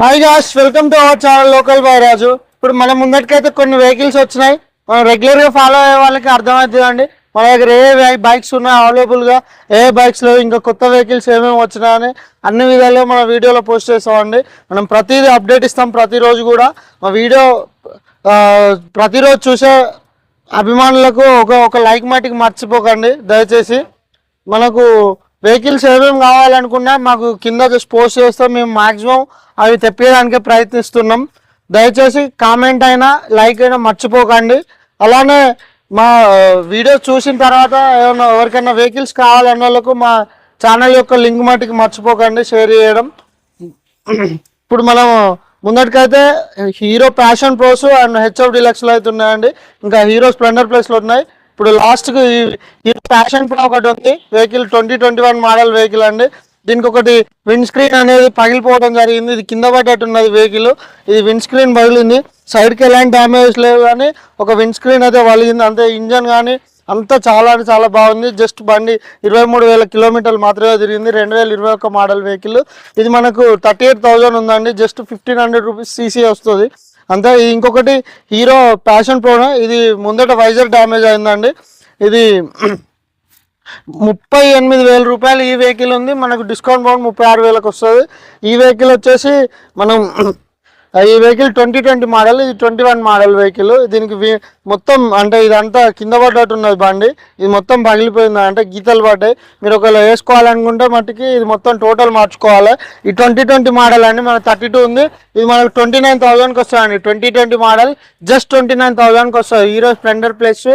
Hi guys welcome to our channel local boy Raju ఇప్పుడు మన ముందటికైతే కొన్ని వెహికల్స్ వచ్చినాయి. మనం రెగ్యులర్గా ఫాలో అయ్యే వాళ్ళకి అర్థమవుతుందండి మన దగ్గర ఏ బైక్స్ ఉన్నాయి అవైలబుల్గా ఏ బైక్స్లో ఇంకా కొత్త వెహికల్స్ ఏమేమి వచ్చినాయని అన్ని విధాలుగా మన వీడియోలో పోస్ట్ చేస్తామండి. మనం ప్రతిదీ అప్డేట్ ఇస్తాం ప్రతిరోజు కూడా. మా వీడియో ప్రతిరోజు చూసే అభిమానులకు ఒక ఒక లైక్ మాటికి మర్చిపోకండి. దయచేసి మనకు వెహికల్స్ ఏమేమి కావాలనుకున్నా మాకు కింద జస్ట్ పోస్ట్ చేస్తే మేము మాక్సిమం అవి తెప్పించడానికి ప్రయత్నిస్తున్నాం. దయచేసి కామెంట్ అయినా లైక్ అయినా మర్చిపోకండి. అలానే మా వీడియో చూసిన తర్వాత ఏమైనా ఎవరికైనా వెహికల్స్ కావాలన్న వాళ్ళకు మా ఛానల్ యొక్క లింక్ మటుకు మర్చిపోకండి షేర్ చేయడం. ఇప్పుడు మనం ముందటికైతే Hero Passion pros and HF డిలక్స్లో అయితే ఉన్నాయండి. ఇంకా హీరో స్ప్లెండర్ ప్లేస్లో ఉన్నాయి. ఇప్పుడు లాస్ట్కి ఈ ఫ్యాషన్ ప్రో ఒకటి ఉంది. Vehicle twenty twenty one model vehicle అండి. దీనికి ఒకటి విండ్ స్క్రీన్ అనేది పగిలిపోవడం జరిగింది. ఇది కింద పడ్డట్టు ఉన్నది వెహికల్ ఇది విండ్ స్క్రీన్ పగిలింది. సైడ్కి ఎలాంటి డ్యామేజ్ లేవు కానీ ఒక విండ్ స్క్రీన్ అయితే పగిలింది. అంతే ఇంజన్ కానీ అంతా చాలా అంటే చాలా బాగుంది. జస్ట్ బండి ఇరవై మూడు వేల కిలోమీటర్లు మాత్రమే తిరిగింది. రెండు వేల ఇరవై ఒక్క మోడల్ వెహికల్ ఇది మనకు థర్టీ ఎయిట్ థౌజండ్ ఉందండి. Just fifteen hundred rupees CC వస్తుంది. అంతే ఇంకొకటి హీరో ప్యాషన్ ప్రో ఇది ముందట వైజర్ డ్యామేజ్ అయిందండి. ఇది ముప్పై ఎనిమిది వేల రూపాయలు ఈ వెహికల్ ఉంది. మనకు డిస్కౌంట్ బాగుంది ముప్పై ఆరు వేలకు వస్తుంది. ఈ వెహికల్ వచ్చేసి మనం ఈ వెహికల్ ట్వంటీ ట్వంటీ మోడల్ ఇది ట్వంటీ వన్ మోడల్ వెహికల్. దీనికి మొత్తం అంటే ఇదంతా కింద పడ్డట్టు ఉన్నది బండి. ఇది మొత్తం పగిలిపోయింది అంటే గీతలు పడ్డాయి. మీరు ఒకవేళ వేసుకోవాలనుకుంటే మట్టుకి ఇది మొత్తం టోటల్ మార్చుకోవాలి. ఈ ట్వంటీ ట్వంటీ మోడల్ అండి మనకు థర్టీ టూ ఉంది. ఇది మనకు ట్వంటీ నైన్ థౌసండ్కి అండి. Twenty twenty model just twenty nine థౌసండ్కి వస్తుంది. హీరో స్ప్లెండర్ ప్లస్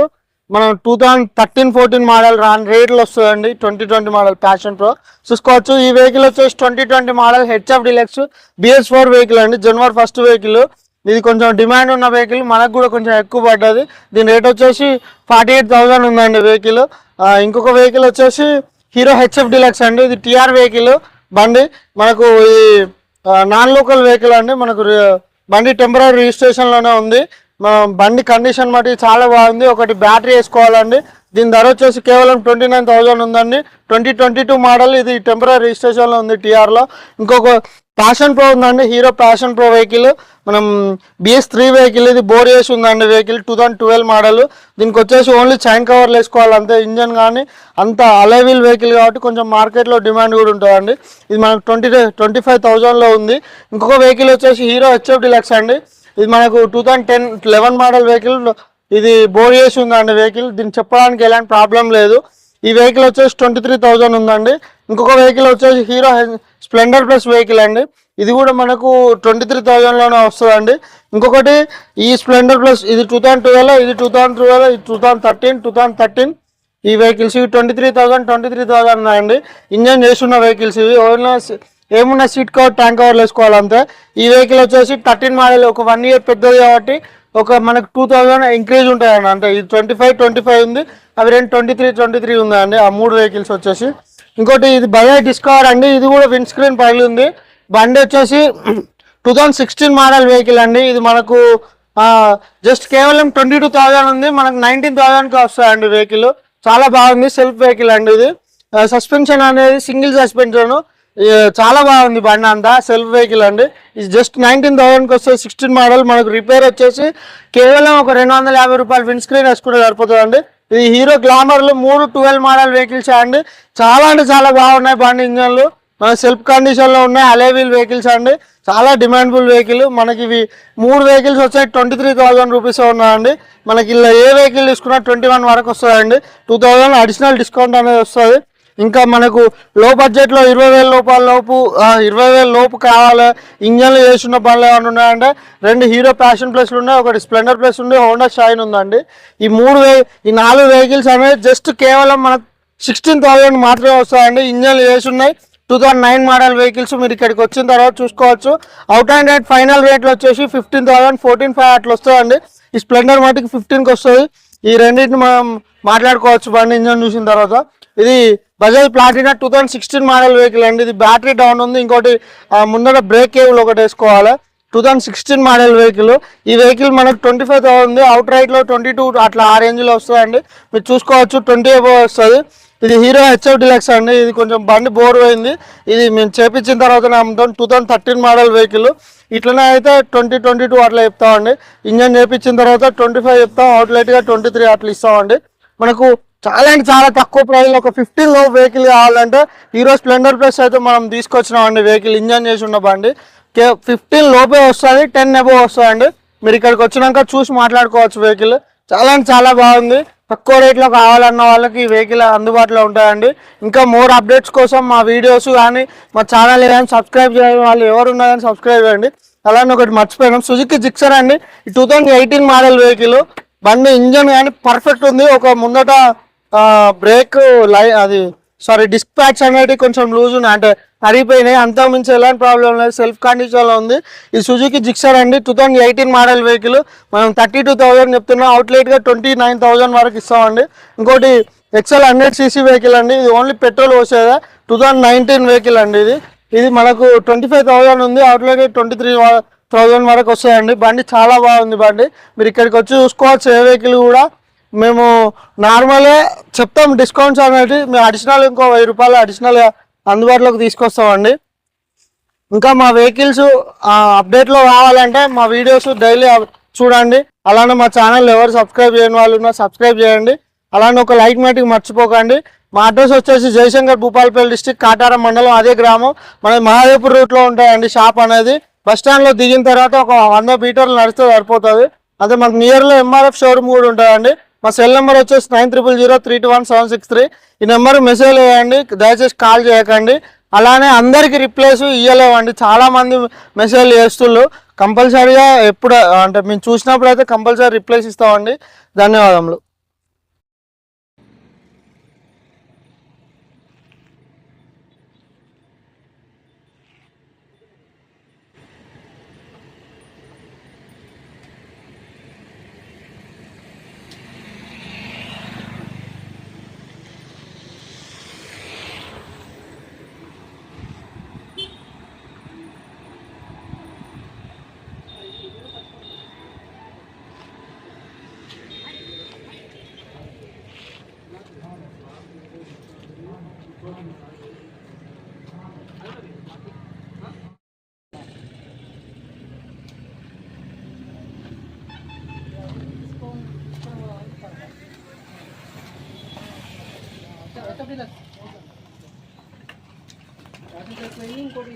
మనం two thousand thirteen fourteen model రాని రేట్లు వస్తుందండి twenty twenty model Passion Pro చూసుకోవచ్చు. ఈ వెహికల్ వచ్చేసి twenty twenty model HF Deluxe BS four vehicle అండి. జనవరి ఫస్ట్ వెహికల్ ఇది కొంచెం డిమాండ్ ఉన్న వెహికల్ మనకు కూడా కొంచెం ఎక్కువ పడ్డది. దీని రేట్ వచ్చేసి ఫార్టీ ఎయిట్ థౌసండ్ ఉందండి వెహికల్ ఇంకొక వెహికల్ వచ్చేసి హీరో హెచ్ఎఫ్ డిలక్స్ అండి. ఇది టిఆర్ వెహికల్ బండి. మనకు ఈ నాన్ లోకల్ వెహికల్ అండి. మనకు బండి టెంపరీ రిజిస్ట్రేషన్లోనే ఉంది. బండి కండిషన్ మట్టి చాలా బాగుంది. ఒకటి బ్యాటరీ వేసుకోవాలండి. దీని ధర వచ్చేసి కేవలం ట్వంటీ నైన్ థౌజండ్ ఉందండి. ట్వంటీ ట్వంటీ టూ మోడల్ ఇది టెంపరీ రిజిస్ట్రేషన్లో ఉంది టీఆర్లో ఇంకొక ప్యాషన్ ప్రో ఉందండి. హీరో ప్యాషన్ ప్రో వెహికల్ మనం బిఎస్ త్రీ వెహికల్ ఇది బోర్ చేసి ఉందండి vehicle two thousand twelve model దీనికి వచ్చేసి ఓన్లీ చైన్ కవర్లు వేసుకోవాలి. అంతే ఇంజన్ కానీ అంత అలైవిల్ వెహికల్ కాబట్టి కొంచెం మార్కెట్లో డిమాండ్ కూడా ఉంటుందండి. ఇది మనకు ట్వంటీ ట్వంటీ ఫైవ్ థౌజండ్లో ఉంది. ఇంకొక వెహికల్ వచ్చేసి హీరో హెచ్ఎఫ్ డిలక్స్ అండి. ఇది మనకు two thousand ten eleven model vehicle ఇది బోర్ చేసి ఉందండి వెహికల్ దీన్ని చెప్పడానికి ఎలాంటి ప్రాబ్లం లేదు. ఈ వెహికల్ వచ్చేసి ట్వంటీ త్రీ థౌజండ్ ఉందండి. ఇంకొక వెహికల్ వచ్చేసి హీరో స్ప్లెండర్ ప్లస్ వెహికల్ అండి. ఇది కూడా మనకు ట్వంటీ త్రీ థౌజండ్లోనే వస్తుందండి. ఇంకొకటి ఈ స్ప్లెండర్ ప్లస్ ఇది టూ థౌసండ్ ట్వెల్వ్ ఇది టూ థౌసండ్ ట్వెల్వ్ ఇది two thousand thirteen two thousand thirteen ఈ వెహికల్స్ ఇవి twenty three thousand twenty three thousand ఉన్నాయండి ఇంజన్ చేస్తున్న వెహికల్స్ ఇవి. ఓన్లీ ఏమున్నా సీట్ కవర్ ట్యాంక్ కవర్లు వేసుకోవాలంతే ఈ వెహికల్ వచ్చేసి థర్టీన్ మోడల్ ఒక వన్ ఇయర్ పెద్దది కాబట్టి ఒక మనకు టూ థౌజండ్ ఇంక్రీజ్ ఉంటాయండి. అంటే ఇది ట్వంటీ ఫైవ్ ట్వంటీ ఫైవ్ ఉంది. అవి రెండు ట్వంటీ త్రీ ట్వంటీ త్రీ ఉందండి. ఆ మూడు వెహికల్స్ వచ్చేసి. ఇంకోటి ఇది బజాజ్ డిస్కవర్ అండి. ఇది కూడా విండ్ స్క్రీన్ పైలు ఉంది. బండి వచ్చేసి two thousand sixteen model vehicle అండి. ఇది మనకు జస్ట్ కేవలం ట్వంటీ టూ థౌజండ్ ఉంది. మనకు నైన్టీన్ థౌజండ్కి వస్తాయండి వెహికల్ చాలా బాగుంది. సెల్ఫ్ వెహికల్ అండి ఇది. సస్పెన్షన్ అనేది సింగిల్ సస్పెన్షన్ చాలా బాగుంది బండి అంతా సెల్ఫ్ వెహికల్ అండి. ఇది జస్ట్ నైన్టీన్ థౌసండ్కి వస్తే సిక్స్టీన్ మోడల్ మనకు రిపేర్ వచ్చేసి కేవలం ఒక రెండు వందల యాభై రూపాయలు విండ్ స్క్రీన్ వేసుకుంటే సరిపోతుందండి. ఇది హీరో గ్లామర్లు మూడు ట్వెల్వ్ మోడల్ వెహికల్స్ అండి. చాలా అంటే చాలా బాగున్నాయి బండి ఇంజన్లు. మన సెల్ఫ్ కండిషన్లో ఉన్నాయి అలేవీల్ వెహికల్స్ అండి. చాలా డిమాండబుల్ వెహికల్ మనకి ఇవి మూడు వెహికల్స్ వచ్చాయి ట్వంటీ త్రీ థౌసండ్ రూపీస్ ఉన్నాయండి. మనకి ఇలా ఏ వెహికల్ తీసుకున్నా ట్వంటీ వన్ వరకు వస్తుందండి టూ థౌసండ్ అడిషనల్ డిస్కౌంట్ అనేది వస్తుంది. ఇంకా మనకు లో బడ్జెట్లో ఇరవై వేల రూపాయల లోపు ఇరవై వేల లోపు కావాలి? ఇంజన్లు చేసిన పనులు ఏమైనా ఉన్నాయంటే రెండు హీరో ప్యాషన్ ప్లస్లు ఉన్నాయి ఒకటి స్ప్లెండర్ ప్లస్ ఉంది హోండా షైన్ ఉందండి. ఈ మూడు ఈ నాలుగు వెహికల్స్ అనేవి జస్ట్ కేవలం మనకు సిక్స్టీన్ థౌసండ్ మాత్రమే వస్తాయండి. ఇంజన్లు చేసి ఉన్నాయి two thousand nine model vehicles మీరు ఇక్కడికి వచ్చిన తర్వాత చూసుకోవచ్చు. అవుట్ అండ్ రేట్ ఫైనల్ రేట్లు వచ్చేసి ఫిఫ్టీన్ థౌసండ్ ఫోర్టీన్ ఫైవ్ అట్లా వస్తుందండి ఈ స్ప్లెండర్ మటుకు ఫిఫ్టీన్కి వస్తుంది. ఈ రెండింటిని మనం మాట్లాడుకోవచ్చు బండి ఇంజన్ చూసిన తర్వాత. ఇది Bajaj Platina two thousand sixteen model vehicle అండి. ఇది బ్యాటరీ డౌన్ ఉంది. ఇంకోటి ముందర బ్రేక్ కేబుల్ ఒకటి వేసుకోవాలి? Two thousand sixteen model vehicle. ఈ వెహికల్ మనకు ట్వంటీ ఫైవ్ థౌసండ్. అవుట్ రైట్లో ట్వంటీ టూ అట్లా ఆ రేంజ్లో వస్తుందండి. మీరు చూసుకోవచ్చు ట్వంటీ ఎబో వస్తుంది. ఇది హీరో హెచ్ఎఫ్ డిలక్స్ అండి. ఇది కొంచెం బండి బోర్ పోయింది. ఇది మేము చేపించిన తర్వాత అమ్ముతాం two thousand thirteen model vehicle. ఇట్లనే అయితే ట్వంటీ ట్వంటీ టూ అట్లా చెప్తామండి. ఇంజన్ చేపించిన తర్వాత ట్వంటీ ఫైవ్ చెప్తాం. అవుట్లెట్గా ట్వంటీ త్రీ అట్లా ఇస్తామండి. మనకు చాలా అంటే చాలా తక్కువ ప్రైస్లో ఒక ఫిఫ్టీన్లో వెహికల్ కావాలంటే ఈరోజు స్ప్లెండర్ ప్లస్ అయితే మనం తీసుకొచ్చినామండి. వెహికల్ ఇంజన్ చేసి ఉన్న బండి. కే ఫిఫ్టీన్ లోపే వస్తుంది టెన్ ఎబో వస్తుందండి. మీరు ఇక్కడికి వచ్చినాక చూసి మాట్లాడుకోవచ్చు వెహికల్ చాలా అంటే చాలా బాగుంది. తక్కువ రేట్లో కావాలన్న వాళ్ళకి ఈ వెహికల్ అందుబాటులో ఉంటాయండి. ఇంకా మోర్ అప్డేట్స్ కోసం మా వీడియోస్ కానీ మా ఛానల్ కానీ సబ్స్క్రైబ్ చేయాలి వాళ్ళు ఎవరు ఉన్నారని సబ్స్క్రైబ్ చేయండి. అలానే ఒకటి మర్చిపోయినాం. సుజుకి జిక్సర్ అండి. ఈ two thousand eighteen model vehicle బండి ఇంజన్ కానీ పర్ఫెక్ట్ ఉంది. ఒక ముందట బ్రేక్ లై అది సారీ డిస్క్ ప్యాచ్ అనేవి కొంచెం లూజ్ ఉన్నాయి. అంటే అరిగిపోయినాయి. అంతా మించి ఎలాంటి ప్రాబ్లం లేదు. సెల్ఫ్ కండిషన్లో ఉంది. ఈ సుజుకి జిక్సర్ అండి two thousand eighteen model vehicle మనం థర్టీ టూ థౌసండ్ చెప్తున్నాం. అవుట్లెట్గా ట్వంటీ నైన్ థౌసండ్ వరకు ఇస్తామండి. ఇంకోటి ఎక్సెల్ హండ్రెడ్ సీసీ వెహికల్ అండి. ఇది ఓన్లీ పెట్రోల్ పోసేదా. టూ థౌసండ్ నైన్టీన్ వెహికల్ అండి ఇది. ఇది మనకు ట్వంటీ ఫైవ్ థౌసండ్ ఉంది. అవుట్లెట్ ట్వంటీ త్రీ థౌసండ్ వరకు వస్తాయండి. బండి చాలా బాగుంది బండి. మీరు ఇక్కడికి వచ్చి చూసుకోవచ్చు. ఏ వెహికల్ కూడా మేము నార్మల్గా చెప్తాం డిస్కౌంట్స్ అనేది. మేము అడిషనల్ ఇంకో వెయ్యి రూపాయలు అడిషనల్గా అందుబాటులోకి తీసుకొస్తామండి. ఇంకా మా వెహికల్స్ అప్డేట్లో కావాలంటే మా వీడియోస్ డైలీ చూడండి. అలానే మా ఛానల్ ఎవరు సబ్స్క్రైబ్ చేయని వాళ్ళు ఉన్నా సబ్స్క్రైబ్ చేయండి. అలానే ఒక లైక్ మేటింగ్ మర్చిపోకండి. మా అడ్రస్ వచ్చేసి జయశంకర్ భూపాలపల్లి డిస్టిక్ కాటారం మండలం అదే గ్రామం. మన మహాదేపూర్ రూట్లో ఉంటాయండి షాప్ అనేది. బస్ స్టాండ్లో దిగిన తర్వాత ఒక వంద మీటర్లు నడిస్తే సరిపోతుంది. అదే మాకు నియర్లో ఎంఆర్ఎఫ్ షోరూమ్ కూడా ఉంటుందండి. మా సెల్ నెంబర్ వచ్చేసి nine triple zero three two one seven six three. ఈ నెంబర్ మెసేజ్ వేయండి దయచేసి కాల్ చేయకండి. అలానే అందరికి రిప్లైస్ ఇవ్వలేవండి చాలామంది మెసేజ్లు మెసేజ్ చేస్తున్నారు. కంపల్సరీగా ఎప్పుడు అంటే మేము చూసినప్పుడు అయితే కంపల్సరీ రిప్లైస్ ఇస్తామండి. ధన్యవాదములు. ఇంకోటి